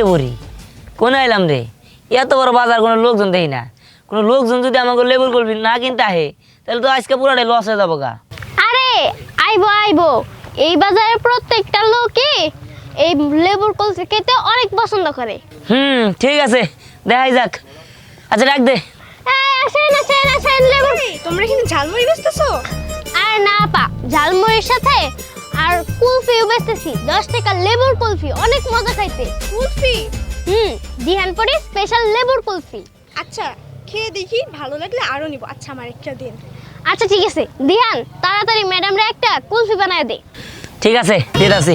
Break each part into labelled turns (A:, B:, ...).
A: নিয়ে পড়ি কোন এলাম রে? এত বড় বাজার কোনো লোকজন দেখি না। কোনো লোকজন যদি আমাকে লেবুর করবি না কিনতে আহে তাহলে তো আজকে পুরাটাই লস হয়ে যাব গা।
B: আরে আইবো আইবো। এই বাজারের প্রত্যেকটা লোকই এই লেবুর কলসি খেতে অনেক পছন্দ করে।
A: হুম ঠিক আছে। দেখাই যাক। আচ্ছা রাখ দে।
B: এই, আসেন আসেন আসেন লেবুর।
C: তোমরা কিন্তু ঝালমুড়ি বেচতেছো?
B: আর না পা ঝালমুড়ির সাথে আর কুলফিও বেচতেছি। দশ টাকা লেবুর কুলফি অনেক মজা খাইতে।
C: কুলফি?
B: হুম দিহানপুরি স্পেশাল লেবুর কুলফি।
C: আচ্ছা খেয়ে দেখি ভালো লাগলে আরও নিব। আচ্ছা আমার একটা দিন।
B: আচ্ছা ঠিক আছে। দিহান তাড়াতাড়ি ম্যাডামরা একটা কুলফি বানায় দে।
A: ঠিক আছে ঠিক আছে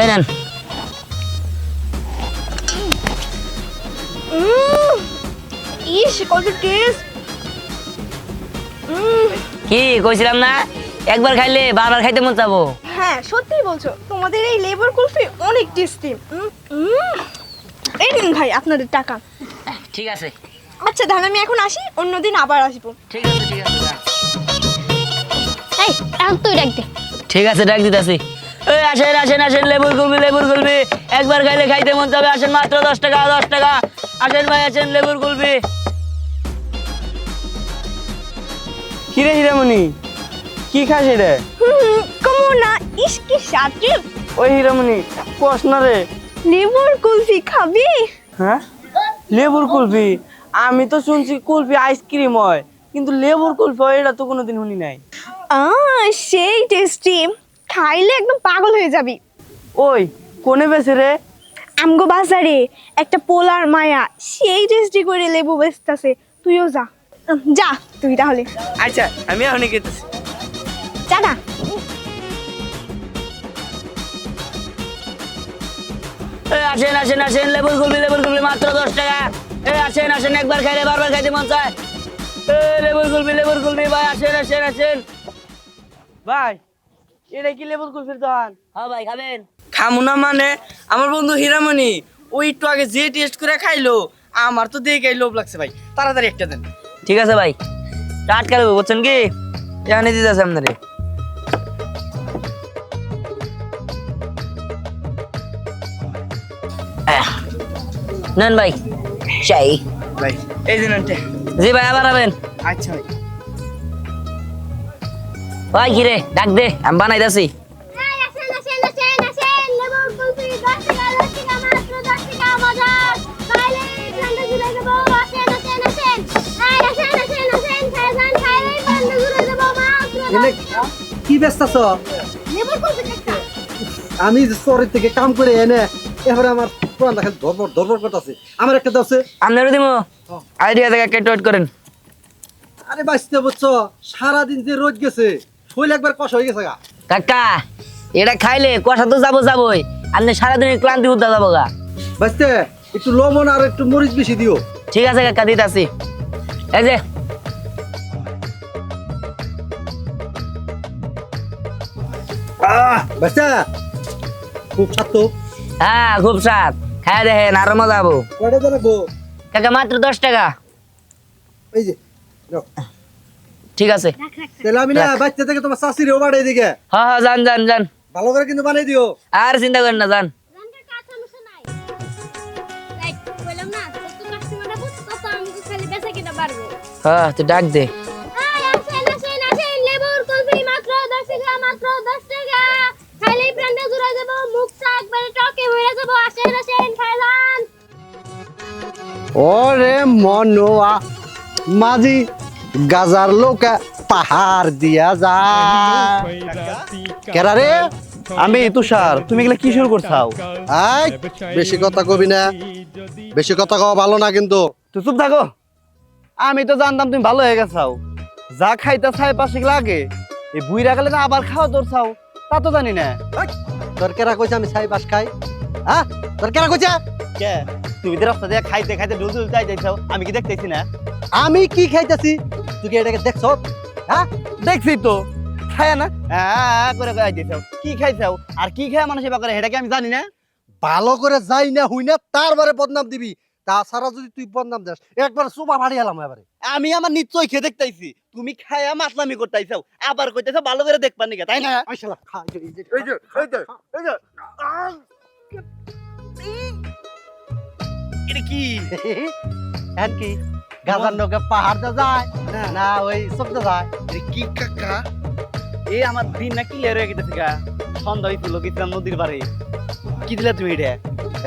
A: এই নেন।
C: ইস কত টেস্ট
A: কি কইছিলাম না? একবার খাইলে বারবার খাইতে মন চাবো।
C: হ্যাঁ সত্যিই বলছো তোমাদের এই লেবুর কুলফি অনেক টেস্টি এই নিন ভাই আপনাদের টাকা।
A: ঠিক আছে।
C: আচ্ছা ধান আমি এখন আসি অন্যদিন আবার আসব।
A: ঠিক আছে ঠিক আছে।
B: এই এখন তুই ডাক দে।
A: ঠিক আছে ডাক দিতেছি। এই আসেন আসেন আসেন লেবুর গুলবি লেবুর গুলবি একবার খাইলে খাইতে মন যাবে আসেন মাত্র দশ টাকা দশ টাকা। আসেন ভাই আসেন লেবুর গুলবি
D: কিরে হিরামণি? কি খাস রে
C: কমো না ইস কি স্বাদ রে।
D: ওই হিরামণি কস না রে।
C: লেবুর কুলফি খাবি?
D: হ্যাঁ? লেবুর কুলফি? আমি তো শুনছি কুলফি আইসক্রিম হয় কিন্তু লেবুর কুলফি হয় এটা তো কোনোদিন শুনি নাই।
C: আহ সেই টেস্টি খাইলে একদম পাগল হয়ে যাবি।
D: ওই কোনে বেছে রে?
C: আমগো বাজারে একটা পোলার মায়া সেই টেস্টি করে লেবু বেচতেছে। তুইও যা। যা। তুই তাহলে
D: আচ্ছা আমি এখনই গেতেছি।
C: যা না
A: আসেন আসেন আসেন লেবুর গুলবি লেবুর গুলবি মাত্র দশ টাকা। এই আসেন আসেন একবার খাইলে বারবার খাইতে মন চায়। লেবুর গুলবি লেবুর গুলবি ভাই আসেন আসেন আসেন।
D: ভাই এটা কি লেবুর কুলফির দোকান?
A: হ্যাঁ ভাই খাবেন।
D: খামু না মানে? আমার বন্ধু হিরামণি ওই একটু আগে যে টেস্ট করে খাইলো আমার তো দেখে লোভ লাগছে ভাই। তাড়াতাড়ি একটা দেন।
A: ঠিক আছে ভাই। টাটকা দেবো বুঝছেন কি? এখানে দিতে আছে আপনারে। নেন ভাই চাই
D: ভাই এই
A: জি ভাই আবার আবেন
D: আচ্ছা ভাই।
A: ভাই কিরে ডাক দে আমি বানাইতাছি।
E: কি ব্যস্ত আছো?
B: লেবুর কুলফি একটা।
E: আমি শহরের থেকে কাম করে এনে এবারে আমার পুরান দেখা ধরবর ধরবর করতেছে। আমার একটা
A: আপনারও দিমো? আইডিয়া থেকে একটা ওয়েট করেন।
E: আরে বাঁচতে বুঝছ সারাদিন যে রোদ গেছে শরীর একবার কষ হয়ে গেছে গা।
A: কাকা এটা খাইলে কষা তো যাব যাবোই আপনি সারাদিনের ক্লান্তি উদ্দা যাব গা।
E: বাঁচতে একটু লবণ আর একটু মরিচ বেশি দিও।
A: ঠিক আছে কাকা দিতাছি। এই যে হ্যাঁ খুব স্বাদ। খাই দেখেন আরও মজা হব।
E: কয়টা জানাব
A: কাকা মাত্র দশ টাকা।
E: এই যে
A: ঠিক আছে।
E: তাহলে আমি না বাচ্চা থেকে তোমার শাশুড়ি ও বাড়ি দিকে।
A: হ্যাঁ হ্যাঁ যান যান যান।
E: ভালো করে কিন্তু বানিয়ে দিও।
A: আর চিন্তা করেন না যান।
B: সমস্যা নাই। এই, বললাম না, যত customer আসবে, তত আমাকে খালি বেচা কিনা বাড়বে।
A: হ্যাঁ তুই ডাক দে
B: এই, আসেন, আসেন, আসেন, লেবুর কুলফি মাত্র দশ টাকা, মাত্র দশ টাকা। প্রাণটা জুড়ে যাব, মুখটা একবারে টকে যাব। আসেন, আসেন, খাই যান।
E: ওরে মনোয়া মাঝি গাজার লোকা পাহাড় দিয়া যা কেরা রে?
F: আমি তুষার তুমি এগুলা কি শুরু করছাও?
E: আই বেশি কথা কবি না। বেশি কথা কওয়া ভালো না কিন্তু।
F: তুই চুপ থাকো। আমি তো জানতাম তুমি ভালো হয়ে গেছাও। যা খাইতে চাই পাশে লাগে এই বুইরা গেলে না আবার খাওয়া তোর চাও তা তো জানি না।
E: তোর কেরা কইছে আমি ছাই বাস খাই? হ্যাঁ? তোর কেরা কইছে?
F: কে? তুমি তো রাস্তা দিয়ে খাইতে খাইতে ডুল ডুল যাই যাইছাও আমি কি দেখতেছি না?
E: আমি কি খাইতেছি? তুই কি এটাকে দেখছ? হ্যাঁ?
F: দেখছি তো। খায় না। হ্যাঁ করে করে যাইছাও কি খাইছাও আর কি খায় মানুষ এবার করে সেটা কি আমি জানি না?
E: ভালো করে যাই না হুই না তারপরে বদনাম দিবি। তাছাড়া যদি তুই বদনাম দেস একবার সোপা ফাড়ি এলাম এবারে।
F: আমি আমার নিশ্চয় খেয়ে দেখতাইছি। তুমি খায়া মাতলামি করতাইছাও। আবার কইতেছো ভালো করে দেখবার নিকে তাই না?
E: খা, এই যে, এই যে,
F: এই যে এই এই! এটা কি?
E: এখন কি? গাজার নৌকা পাহাড় যা যায় না ওই সবটা যায়।
F: কি কাকা? এ আমার দিন না ক্লিয়ার হয়ে গেছে গা। সন্ধ্যা গেছিলাম নদীর পারে কি দিলা তুমি এটা?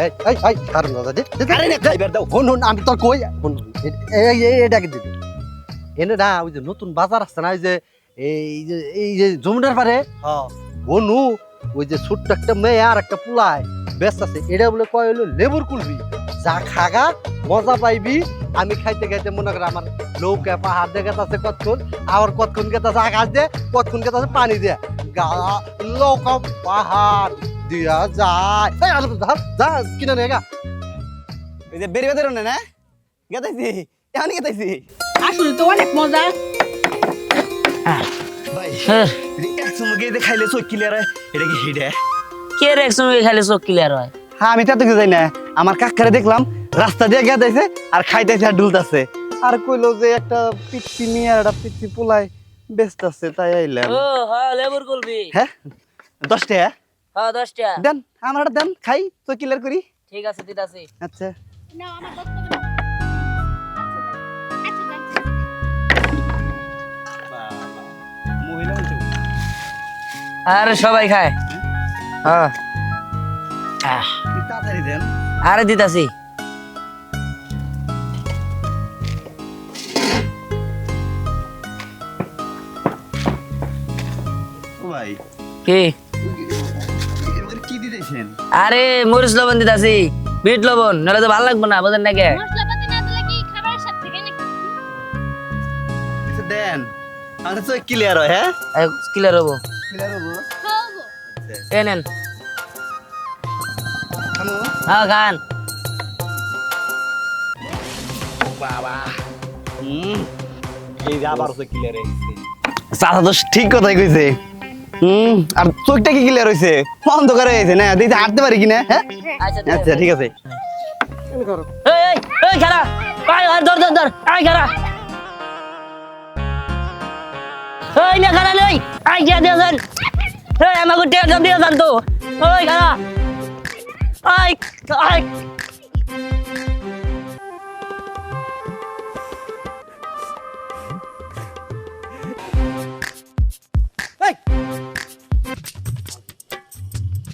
E: এই এই এই কারণ দাদা দে দে, দে,
F: আরে না খাইবার দাও।
E: হুন হুন আমি তোর কই? হুন হুন, এই এই এটাকে দিবি এনে না ওই যে নতুন বাজার আসছে না ওই যে এই যে এই যে পারে? বনু ওই যে ছোট্ট একটা মেয়ে আর একটা পুলায় ব্যস্ত আছে। এটা বলে কয় হলো লেবুর কুলবি। যা খাগা মজা পাইবি। আমি খাইতে খাইতে মনে করে আমার নৌকা পাহাড় দেখে আছে কতক্ষণ আবার কতক্ষণ গেতে আছে আকাশ দিয়ে কতক্ষণ গেতে পানি দিয়ে। গা নৌকা পাহাড়। দিয়া যায়। এই আলো ধর যা কিনে নে গা।
F: ওই যে বেরি বেদের না? গেতাইছি এখন গেতাইছি
G: আসলে তো অনেক মজা।
F: ভাই
A: হ্যাঁ,
F: একসঙ্গে গিয়ে খাইলে চোখ ক্লিয়ার হয় এটা কি হিডে
A: কে রে একসঙ্গে খালি চোখ ক্লিয়ার হয়?
F: হ্যাঁ আমি তাতে যাই না। আমার কাকারে দেখলাম রাস্তা দিয়ে গেতাইছে আর খাইতেছে আর ডুলতাছে আর কইলো যে একটা পিচ্ছি নিয়ে আর একটা পিচ্ছি পোলাই ব্যস্ত আছে তাই আইলাম।
A: ও হ্যাঁ লেবুর কুলবি
F: হ্যাঁ?
A: হ্যাঁ দশটা।
F: দেন আমার দেন খাই তো ক্লিয়ার করি।
A: ঠিক আছে দিদাসি
F: আচ্ছা।
B: আমার টাকা। আচ্ছা,
A: আরে সবাই খায়। হ্যাঁ। আহ,
F: তাড়াতাড়ি দেন।
A: আরে
F: ও ভাই।
A: কি?
F: দিতেছেন
A: আরে মরিচ লবণ দিদাসি বিট লবণ নাহলে তো ভালো লাগবে না বুঝেন নাকি?
F: আচ্ছা তো ক্লিয়ার হয় হ্যাঁ?
A: ক্লিয়ার হব।
F: ক্লিয়ার হব?
A: এ নেন। হ্যাঁ খান।
F: বাবা। হুম। এই আবার তো ক্লিয়ার চাচা তো ঠিক কথাই কইছে। হুম আর চোখটা কি ক্লিয়ার হইছে? অন্ধকার হয়ে গেছে না? দেখতে হাঁটতে পারি কিনা হ্যাঁ?
A: আচ্ছা
F: আচ্ছা ঠিক আছে।
A: এই এই খারা ধর ধর ধর। আয় খারা এই না খারা নেই আয় দিয়া দিয়েছেন এই আমাকে টের দিয়ে যান তো। ওই খারা আয় আয়।